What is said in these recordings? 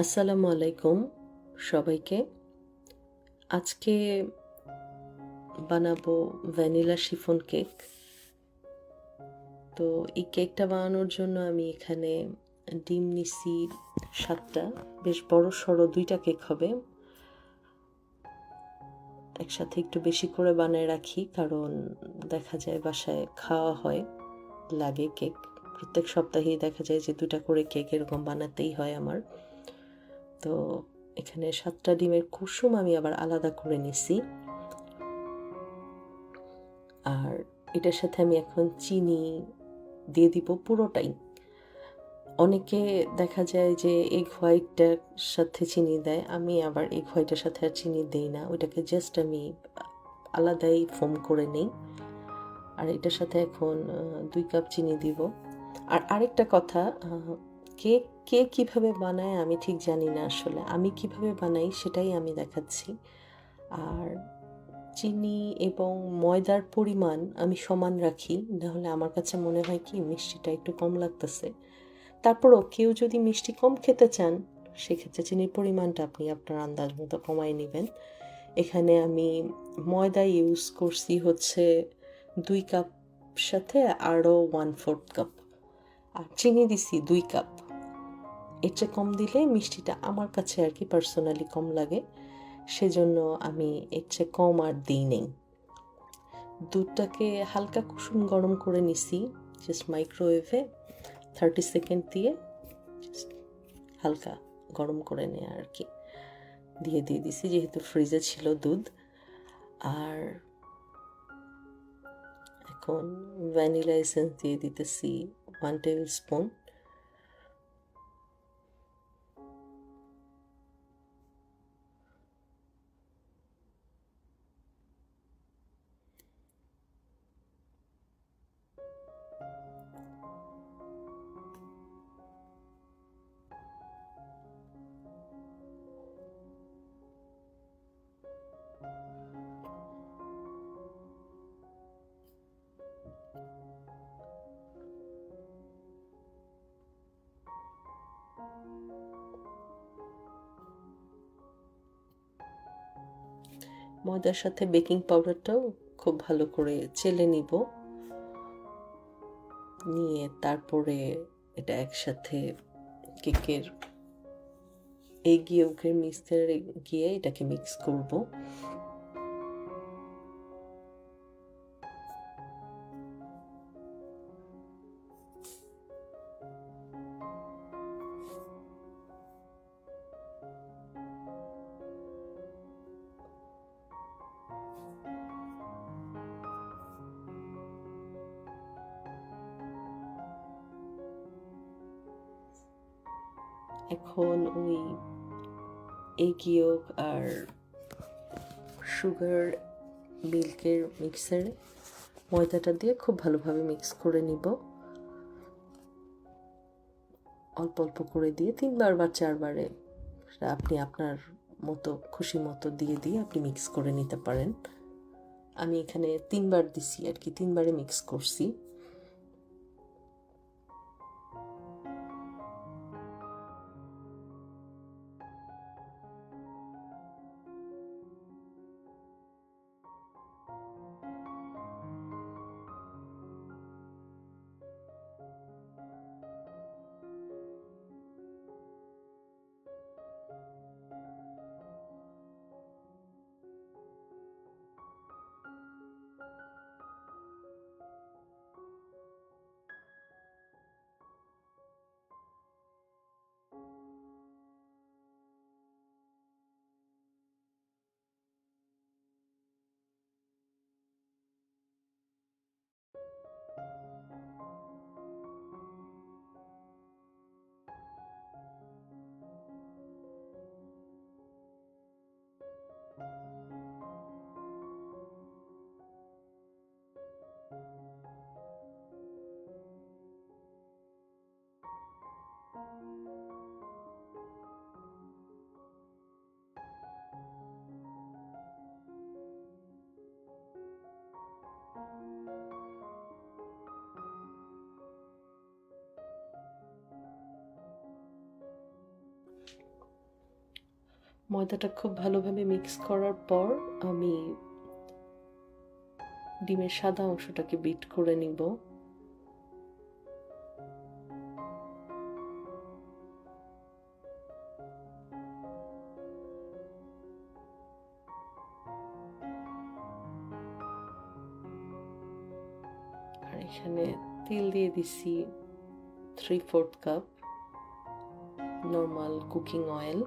আসসালামু আলাইকুম সবাইকে। আজকে বানাবো ভ্যানিলা শিফন কেক। তো এই কেকটা বানানোর জন্য আমি এখানে ডিম নিছি সাতটা, বেশ বড় সড়ো দুইটা কেক হবে। একসাথে একটু বেশি করে বানায় রাখি, কারণ দেখা যায় বাসায় খাওয়া হয়, লাগে কেক। প্রত্যেক সপ্তাহেই দেখা যায় যে দুটা করে কেক এরকম বানাতেই হয় আমার। তো এখানে সাতটা ডিমের কুসুম আমি আবার আলাদা করে নিছি। আর এটার সাথে আমি এখন চিনি দিয়ে দিব পুরোটাই। অনেকে দেখা যায় যে এগ হোয়াইটটার সাথে চিনি দেয়, আমি আবার এগ হোয়াইটের সাথে আর চিনি দেই না, ওইটাকে জাস্ট আমি আলাদাই ফোম করে নেই। আর এটার সাথে এখন দুই কাপ চিনি দিব। আর আরেকটা কথা কেক কে কীভাবে বানায় আমি ঠিক জানি না আসলে। আমি কীভাবে বানাই সেটাই আমি দেখাচ্ছি। আর চিনি এবং ময়দার পরিমাণ আমি সমান রাখি, নাহলে আমার কাছে মনে হয় কি মিষ্টিটা একটু কম লাগতেছে। তারপরও কেউ যদি মিষ্টি কম খেতে চান, সেক্ষেত্রে চিনির পরিমাণটা আপনি আপনার আন্দাজ মতো কমাই নেবেন। এখানে আমি ময়দা ইউজ করছি হচ্ছে দুই কাপ সাথে আরও ওয়ান ফোর্থ কাপ আর চিনি দিছি দুই কাপ এর চেয়ে কম দিলে মিষ্টিটা আমার কাছে আর কি পার্সোনালি কম লাগে। সেজন্য আমি এর চেয়ে কম আর দিই নেই। দুধটাকে হালকা কুসুম গরম করে নিছি জাস্ট মাইক্রোওয়েভে থার্টি সেকেন্ড দিয়ে হালকা গরম করে নেয় আর কি। দিয়ে দিয়ে দিছি, যেহেতু ফ্রিজে ছিল দুধ। আর এখন ভ্যানিলা এসেন্স দিয়ে দিতেছি ওয়ান টেবিল স্পুন ময়দার সাথে বেকিং পাউডারটাও খুব ভালো করে চেলে নিব। নিয়ে তারপরে এটা একসাথে কেকের এগিয়ে ওকের মিক্সারে গিয়ে এটাকে মিক্স করব। এখন ওই এগিও আর সুগার মিল্কের মিক্সারে ময়দাটা দিয়ে খুব ভালোভাবে মিক্স করে নিব। অল্প অল্প করে দিয়ে তিনবার বা চারবারে আপনি আপনার মতো, খুশি মতো দিয়ে দিয়ে আপনি মিক্স করে নিতে পারেন। আমি এখানে তিনবার দিছি আর কি, তিনবারে মিক্স করছি। ময়দাটা খুব ভালোভাবে মিক্স করার পর আমি ডিমের সাদা অংশটাকে বিট করে নিব। আর এখানে তেল দিয়ে দিছি three fourth cup normal cooking oil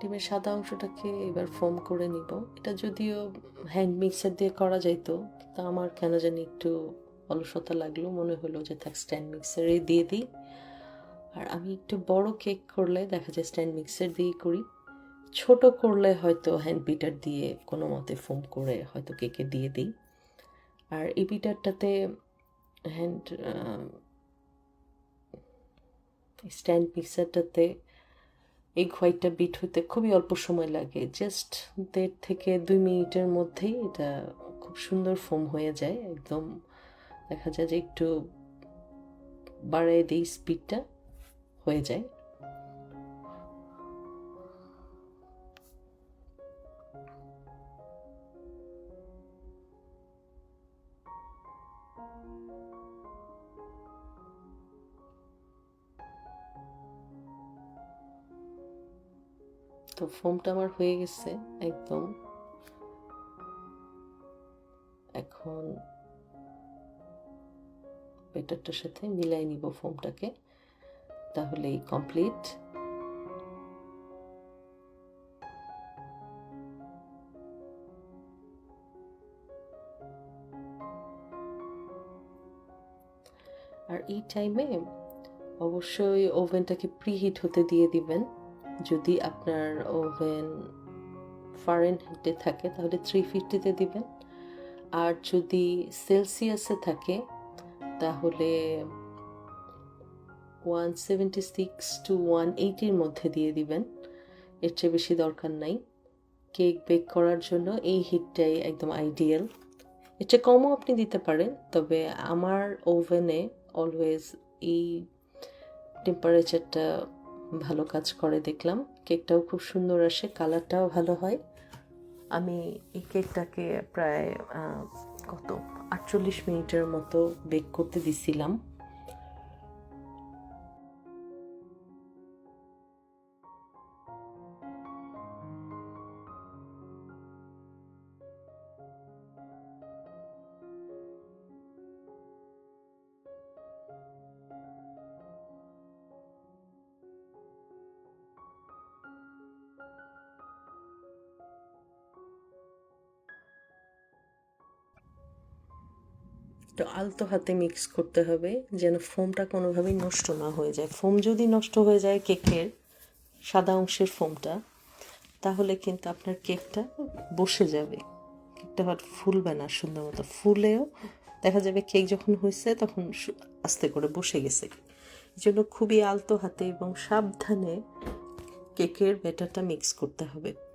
ডিমের সাদা অংশটাকে এবার ফোম করে নিব। এটা যদিও হ্যান্ড মিক্সার দিয়ে করা যাইতো তা আমার কেন জানি একটু অলসতা লাগল, মনে হলো যে থাক স্ট্যান্ড মিক্সারে দিয়ে দিই। আর আমি একটু বড় কেক করলে দেখা যায় স্ট্যান্ড মিক্সার দিয়েই করি। ছোট করলে হয়তো হ্যান্ড বিটার দিয়ে কোনো মতে ফোম করে হয়তো কেকে দিয়ে দিই। আর এই বিটারটাতে হ্যান্ড স্ট্যান্ড মিক্সারটাতে এগ হোয়াইটটা বিট হতে খুবই অল্প সময় লাগে। জাস্ট দেড় থেকে দুই মিনিটের মধ্যেই এটা খুব সুন্দর ফোম হয়ে যায়। একদম দেখা যায় যে একটু বাড়ায় দিই স্পিডটা, হয়ে যায়। তো ফোমটা আমার হয়ে গেছে, একদম। এখন বেটারটার সাথে মিলাই নিব ফোমটাকে তাহলেই কমপ্লিট। আর এই টাইমে অবশ্যই ওভেনটাকে প্রিহিট হতে দিয়ে দিবেন। যদি আপনার ওভেন ফারেন হিটে থাকে, তাহলে থ্রি ফিফটিতে দিবেন। আর যদি সেলসিয়াসে থাকে, তাহলে one seventy six to one এইটির মধ্যে দিয়ে দিবেন। এর চেয়ে বেশি দরকার নাই। কেক বেক করার জন্য এই হিটটাই একদম আইডিয়াল এর চেয়ে কমও আপনি দিতে পারেন, তবে আমার ওভেনে অলওয়েজ এই টেম্পারেচারটা ভালো কাজ করে দেখলাম। কেকটাও খুব সুন্দর আসে, কালারটাও ভালো হয়। আমি এই কেকটাকে প্রায় কত? আটচল্লিশ মিনিটের মতো বেক করতে দিছিলাম। একটু আলতো হাতে মিক্স করতে হবে যেন ফোমটা কোনোভাবেই নষ্ট না হয়ে যায়। ফোম যদি নষ্ট হয়ে যায় কেকের সাদা অংশের ফোমটা তাহলে কিন্তু আপনার কেকটা বসে যাবে। কেকটা হয়তো ফুলবে না সুন্দর মতো। ফুলেও দেখা যাবে কেক যখন হয়েছে তখন আস্তে করে বসে গেছে। এই জন্য খুবই আলতো হাতে এবং সাবধানে কেকের ব্যাটারটা মিক্স করতে হবে।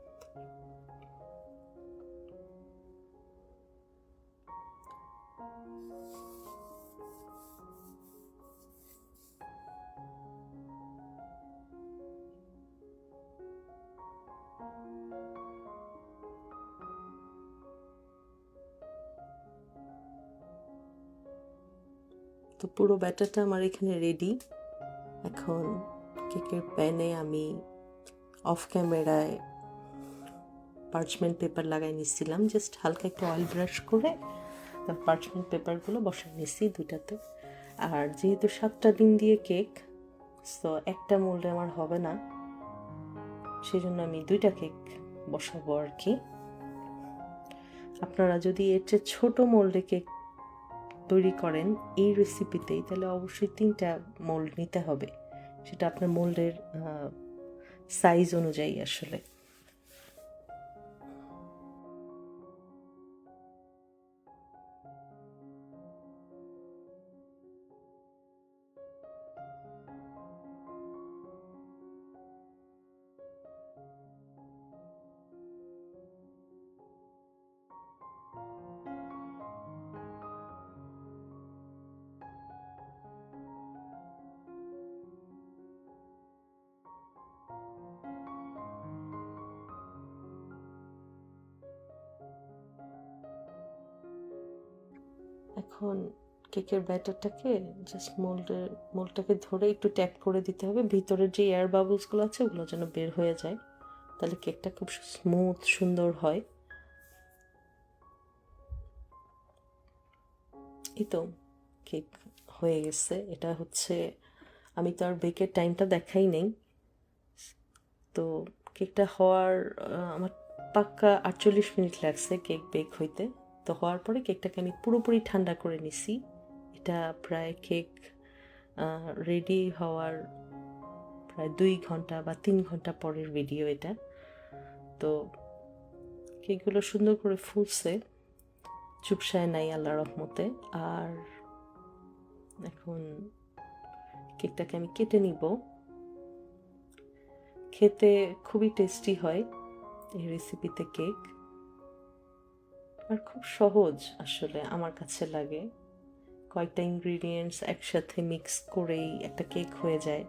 তো পুরো ব্যাটারটা আমার এখানে রেডি এখন কেকের প্যানে আমি অফ ক্যামেরায় পার্চমেন্ট পেপার লাগাই নিচ্ছিলাম জাস্ট হালকা একটু অয়েল ব্রাশ করে তার পার্চমেন্ট পেপারগুলো বসাই নিচ্ছি দুটাতে আর যেহেতু সাতটা দিন দিয়ে কেক তো একটা মোল্ডে আমার হবে না। সেই জন্য আমি দুইটা কেক বসাবো আর কি। আপনারা যদি এর চেয়ে ছোটো মোল্ডে কেক তৈরি করেন এই রেসিপিতেই তাহলে অবশ্যই তিনটা মোল্ড নিতে হবে। সেটা আপনার মোল্ডের সাইজ অনুযায়ী আসলে। এখন কেকের ব্যাটারটাকে জাস্ট মোল্ডের মোল্ডটাকে ধরে একটু ট্যাপ করে দিতে হবে। ভিতরের যে এয়ার বাবলসগুলো আছে, ওগুলো যেন বের হয়ে যায়। তাহলে কেকটা খুব স্মুথ সুন্দর হয়। এই তো কেক হয়ে গেছে। এটা হচ্ছে, আমি তো আর বেকের টাইমটা দেখাই নেই। তো কেকটা হওয়ার আমার পাক্কা আটচল্লিশ মিনিট লাগছে কেক বেক হইতে। তো হওয়ার পরে কেকটাকে আমি পুরোপুরি ঠান্ডা করে নিছি। এটা প্রায় কেক রেডি হওয়ার প্রায় দুই ঘণ্টা বা তিন ঘণ্টা পরের ভিডিও এটা। তো কেকগুলো সুন্দর করে ফুলছে, চুপসায় নাই আল্লাহ রহমতে। আর এখন কেকটাকে আমি কেটে নিব। খেতে খুবই টেস্টি হয় এই রেসিপিতে কেক। আর খুব সহজ আসলে আমার কাছে লাগে। কয়েকটা ইনগ্রিডিয়েন্টস একসাথে মিক্স করেই একটা কেক হয়ে যায়।